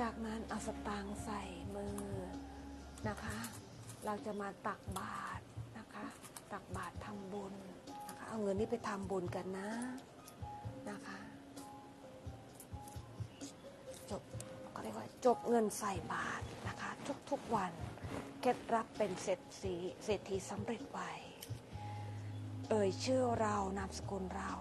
จากนั้นเอาสตางค์ใส่มือนะคะ เราจะมาตักบาตรนะคะ ตักบาตรทำบุญนะคะ เอาเงินนี้ไปทำบุญกันนะนะคะจบก็เรียกว่าจบเงินใส่บาตรนะคะ ทุกๆวันเคล็ดลับเป็นเศรษฐีเศรษฐีสำเร็จไวเอ่ยชื่อเรานามสกุลเรา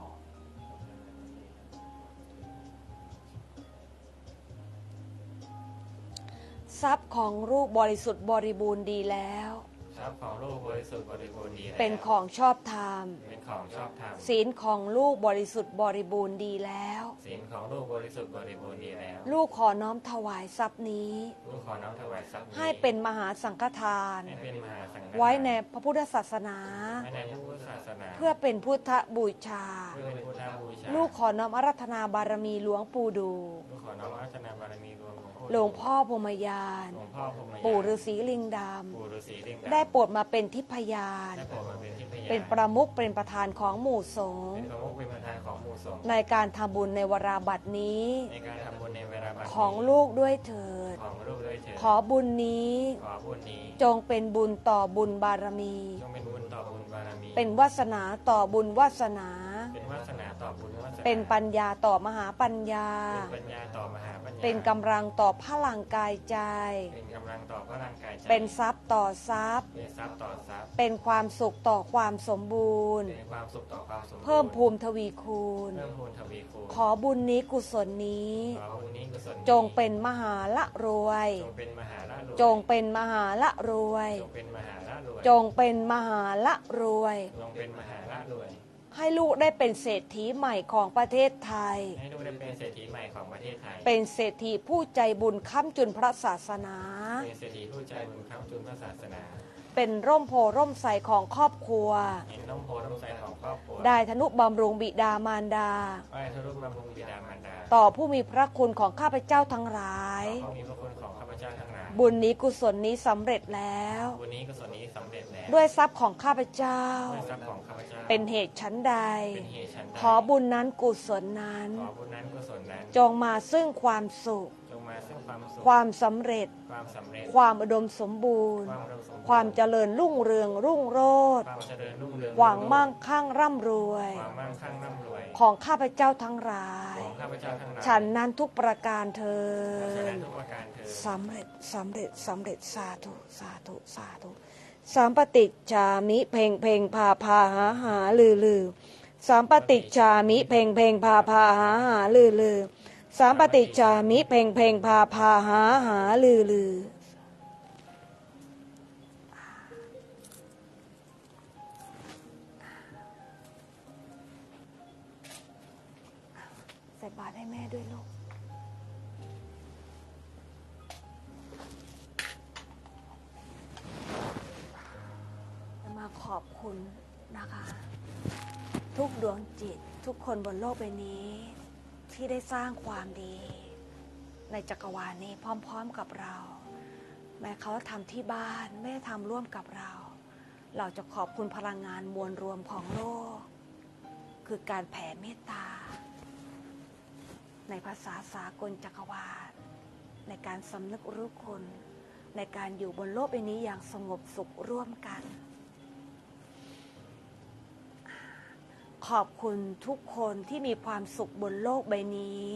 ทรัพย์ของลูกบริสุทธิ์บริบูรณ์ดีแล้ว ทรัพย์ของลูกบริสุทธิ์บริบูรณ์ดีแล้วเป็นของชอบธรรมเป็นของชอบธรรมศีลของลูกบริสุทธิ์บริบูรณ์ดีแล้วศีลของลูกบริสุทธิ์บริบูรณ์ดีแล้ว ลูกขอน้อมถวายทรัพย์นี้ ลูกขอน้อมถวายทรัพย์นี้ให้เป็นมหาสังฆทาน ให้เป็นมหาสังฆทานไว้ในพระพุทธศาสนา ไว้ในพระพุทธศาสนา เพื่อเป็นพุทธบูชา เพื่อเป็นพุทธบูชา ลูกขอน้อมอารัธนาบารมีหลวงปู่ดู ลูกขอน้อมอาชนาบารมีรวม หลวงพ่อพรหมยาน หลวงพ่อพรหมยานปู่ฤาษีลิงดปู่ฤาษีลิงำได้โปรดมาเป็นทิพยาน ได้โปรดมาเป็นที่พยานเป็นประมุขเป็นประธานของหมู่สงฆ์เป็นประมุขเป็นประธานของหมู่สงฆ์ในการทำบุญในวราบัตินี้ ในการทำบุญในเวลาบัดนี้ของลูกด้วยเถิด ของลูกด้วยเถิดขอบุญนี้ ขอบุญนี้จงเป็นบุญต่อบุญบารมี จงเป็นบุญต่อบุญบารมี เป็นวาสนาต่อบุญวาสนา เป็นวาสนาต่อบุญวาสนาเป็นปัญญาต่อมหาปัญญา เป็นปัญญาต่อมหาปัญญา เป็นกำลังต่อพลังกายใจ เป็นกำลังต่อพลังกายใจ เป็นทรัพย์ต่อทรัพย์ เป็นทรัพย์ต่อทรัพย์ เป็นความสุขต่อความสมบูรณ์ เป็นความสุขต่อความสมบูรณ์ เพิ่มภูมิทวีคูณ เพิ่มพูนทวีคูณ ขอบุญนี้กุศลนี้ ขอบุญนี้กุศลนี้จงเป็นมหาละรวย จงเป็นมหาละรวย จงเป็นมหาละรวย จงเป็นมหาละรวย จงเป็นมหาละรวย จงเป็นมหาละรวย ให้ลูกได้เป็นเศรษฐีใหม่ของประเทศไทย ให้ลูกได้เป็นเศรษฐีใหม่ของประเทศไทย เป็นเศรษฐีผู้ใจบุญค้ำจุนพระศาสนา เป็นเศรษฐีผู้ใจบุญค้ำจุนพระศาสนา เป็นร่มโพร่มใสของครอบครัวเห็นน้องโพน้ำใสของครอบครัว ได้ธนุบำรุงบิดามารดาไหว้ทะลุบำรุงบิดามารดา ต่อผู้มีพระคุณของข้าพเจ้าทั้งหลาย บุญนี้กุศลนี้สำเร็จแล้ว บุญนี้กุศลนี้สำเร็จแล้ว ด้วยทรัพย์ของข้าพเจ้า ด้วยทรัพย์ของข้าพเจ้า เป็นเหตุชั้นใด เป็นเหตุฉันใด ขอบุญนั้นกุศลนั้น ขอบุญนั้นกุศลนั้น จงมาซึ่งความสุข จงมาซึ่งความสุข ความสำเร็จ ความสำเร็จ ความอุดมสมบูรณ์ ความอุดมสมบูรณ์ความเจริญรุ่งเรืองรุ่งโรจน์ความเจริญรุ่งเรือง หวังมั่งคั่งร่ำรวย ความมั่งคั่งร่ำรวยของข้าพเจ้าทั้งหลาย ของข้าพเจ้าทั้งหลายฉันนั้นทุกประการเธอฉะญนั้นทุกประการเธอญสำเร็จสำเร็จสำเร็จสาธุสาธุสาธุสามปฏิจจามิเพ่งเพ่งพาพาหาหาลือลือสามปฏิจจามิเพ่งเพ่งพาพาหาหาลือลือสามปฏิจจามิเพ่งเพ่งพาพาหาหาลือลือ ส่บาตรให้แม่ด้วยลูก จะมาขอบคุณนะคะ ทุกดวงจิตทุกคนบนโลกใบนี้ ที่ได้สร้างความดี ในจักรวาลนี้พร้อมๆกับเรา แม้เขาทำที่บ้านไม่ทำร่วมกับเรา เราจะขอบคุณพลังงานมวลรวมของโลก คือการแผ่เมตตา ในภาษาสากลจักรวาล ในการสำนึกรู้คุณ ในการอยู่บนโลกใบนี้อย่างสงบสุขร่วมกัน ขอบคุณทุกคนที่มีความสุขบนโลกใบนี้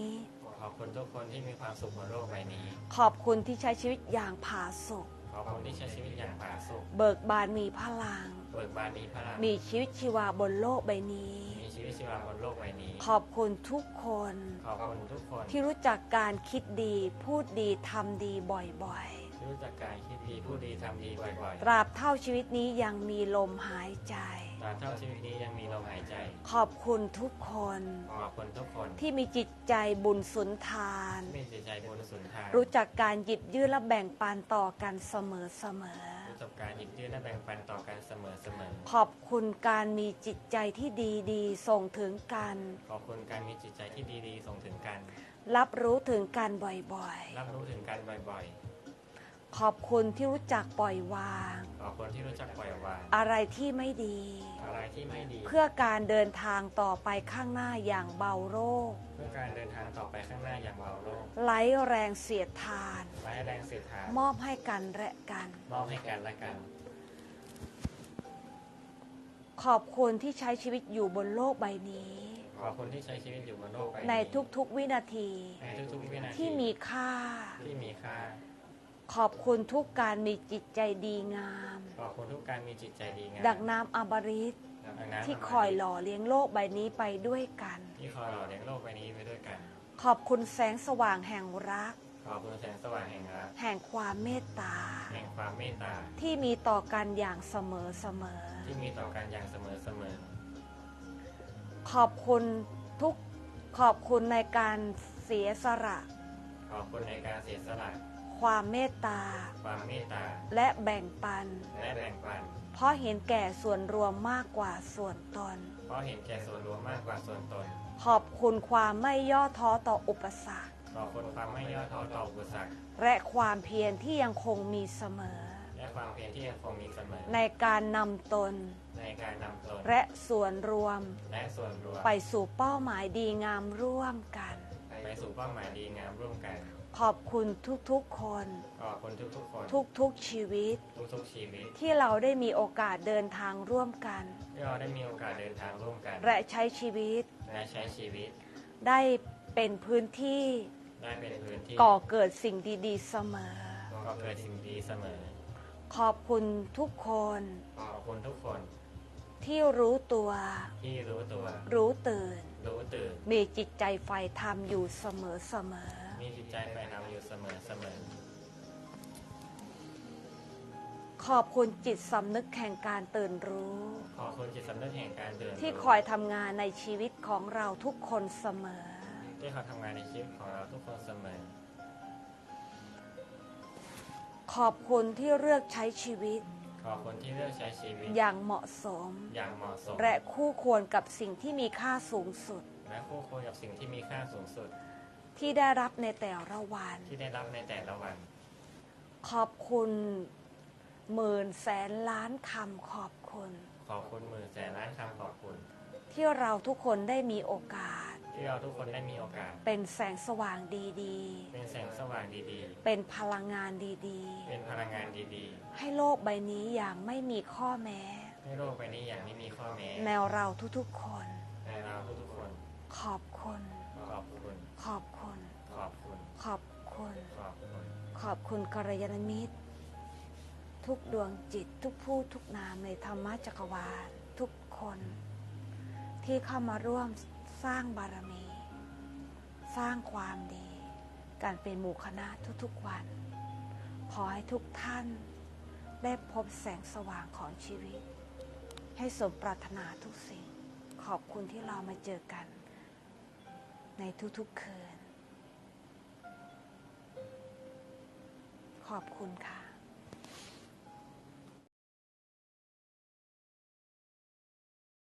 ขอบคุณทุกคนที่มีความสุขบนโลกใบนี้ ขอบคุณที่ใช้ชีวิตอย่างผาสุกขอบคุณที่ใช้ชีวิตอย่างผาสุกเบิกบานมีพลัง เบิกบานมีพลัง มีชีวิตชีวาบนโลกใบนี้มี ชีวิตชีวาบนโลกใบนี้ ขอบคุณทุกคน ขอบคุณทุกคนที่รู้จักการคิดดี พูดดีทำดีบ่อยที่รู้จักการคิดดีพูดดีทำดีบ่อยๆ ตราบเท่าชีวิตนี้ยังมีลมหายใจๆตราบเท่าชีวิตนี้ยังมีลมหายใจ ขอบคุณทุกคน ขอบคุณทุกคนที่มีจิตใจบุญสุนทานที่มีจิตใจบริสุทธิ์ทาน รู้จักการหยิบยื่นและแบ่งปันต่อกันเสมอเสมอรู้จักการหยิบยื่นและแบ่งปันต่อกันเสมอเสมอขอบคุณการมีจิตใจที่ดีดีๆส่งถึงกัน ขอบคุณการมีจิตใจที่ดีๆส่งถึงกัน รับรู้ถึงกันบ่อยรับรู้ถึงกันบ่อยๆ ขอบคุณที่รู้จักปล่อยวางขอบคุณที่รู้จักปล่อยวาง อะไรที่ไม่ดี อะไรที่ไม่ดี เพื่อการเดินทางต่อไปข้างหน้าอย่างเบาโรค เพื่อการเดินทางต่อไปข้างหน้าอย่างเบาโลก ไร้แรงเสียดทาน ไร้แรงเสียดทานมอบให้กันและกัน มอบให้กันและกัน ขอบคุณที่ใช้ชีวิตอยู่บนโลกใบนี้ ขอบคุณที่ใช้ชีวิตอยู่บนโลกใบนี้ในทุกๆวินาทีในทุกๆวินาทีที่มีค่าที่มีค่าขอบคุณทุกการมีจิตใจดีงาม ขอบคุณทุกการมีจิตใจดีงาม ดักน้ำอบริตดังนั้นที่คอยหล่อเลี้ยงโลกใบนี้ไปด้วยกัน ที่คอยหล่อเลี้ยงโลกใบนี้ไปด้วยกัน ขอบคุณแสงสว่างแห่งรัก ขอบคุณแสงสว่างแห่งรัก แห่งความเมตตา แห่งความเมตตา ที่มีต่อกันอย่างเสมอเสมอ ที่มีต่อกันอย่างเสมอเสมอ ขอบคุณทุกขอบคุณในการเสียสละ ขอบคุณในการเสียสละ ความเมตตา ความเมตตา และแบ่งปัน และแบ่งปัน เพราะเห็นแก่ส่วนรวมมากกว่าส่วนตน เพราะเห็นแก่ส่วนรวมมากกว่าส่วนตน ขอบคุณความไม่ย่อท้อต่ออุปสรรคขอบคุณความไม่ย่อท้อต่ออุปสรรค และความเพียรที่ยังคงมีเสมอ และความเพียรที่ยังคงมีเสมอ ในการนำตน ในการนำตน และส่วนรวม และส่วนรวม ไปสู่เป้าหมายดีงามร่วมกัน ไปสู่เป้าหมายดีงามร่วมกัน ขอบคุณทุกๆคน ขอบคุณทุกๆคน ทุกๆชีวิต ทุกๆชีวิต ที่เราได้มีโอกาสเดินทางร่วมกัน ที่เราได้มีโอกาสเดินทางร่วมกัน และใช้ชีวิต และใช้ชีวิต ได้เป็นพื้นที่ได้เป็นพื้นที่ก่อเกิดสิ่งดีๆเสมอก็เกิดสิ่งดีเสมอ ขอบคุณทุกคน ขอบคุณทุกคน ที่รู้ตัว ที่รู้ตัว รู้ตื่น รู้ตื่น มีจิตใจใฝ่ธรรมอยู่เสมอเสมอ มีจิตใจไปทำอยู่เสมอเสมอ ขอบคุณจิตสำนึกแห่งการตื่นรู้ ขอบคุณจิตสำนึกแห่งการเดินที่คอยทำงานในชีวิตของเราทุกคนเสมอ ที่เขาทำงานในชีวิตของเราทุกคนเสมอ ขอบคุณที่เลือกใช้ชีวิต ขอบคุณที่เลือกใช้ชีวิต อย่างเหมาะสม อย่างเหมาะสม และคู่ควรกับสิ่งที่มีค่าสูงสุด และคู่ควรกับสิ่งที่มีค่าสูงสุด ที่ได้รับในแต่ละวัน ที่ได้รับในแต่ละวัน ขอบคุณ หมื่นแสนล้านคำขอบคุณ ขอบคุณหมื่นแสนล้านคำขอบคุณ ที่เราทุกคนได้มีโอกาส ที่เราทุกคนได้มีโอกาส เป็นแสงสว่างดีเป็นแสงสว่างดีๆ เป็นพลังงานดีๆ เป็นพลังงานดีๆ ให้โลกใบนี้อย่างไม่มีข้อแม้ๆให้โลกใบนี้อย่างไม่มีข้อแม้ แนวเราทุกๆคนในเราทุกๆคนขอบคุณขอบคุณ ขอบคุณ ขอบคุณ ขอบคุณ ขอบคุณ ขอบคุณกัลยาณมิตร ทุกดวงจิตทุกผู้ทุกนามในธรรมจักรวาลทุกคน ที่เข้ามาร่วมสร้างบารมี สร้างความดี การเป็นหมู่คณะทุกๆวัน ขอให้ทุกท่านได้พบแสงสว่างของชีวิต ให้สมปรารถนาทุกสิ่ง ขอบคุณที่เรามาเจอกัน ในทุกๆคืน ขอบคุณค่ะ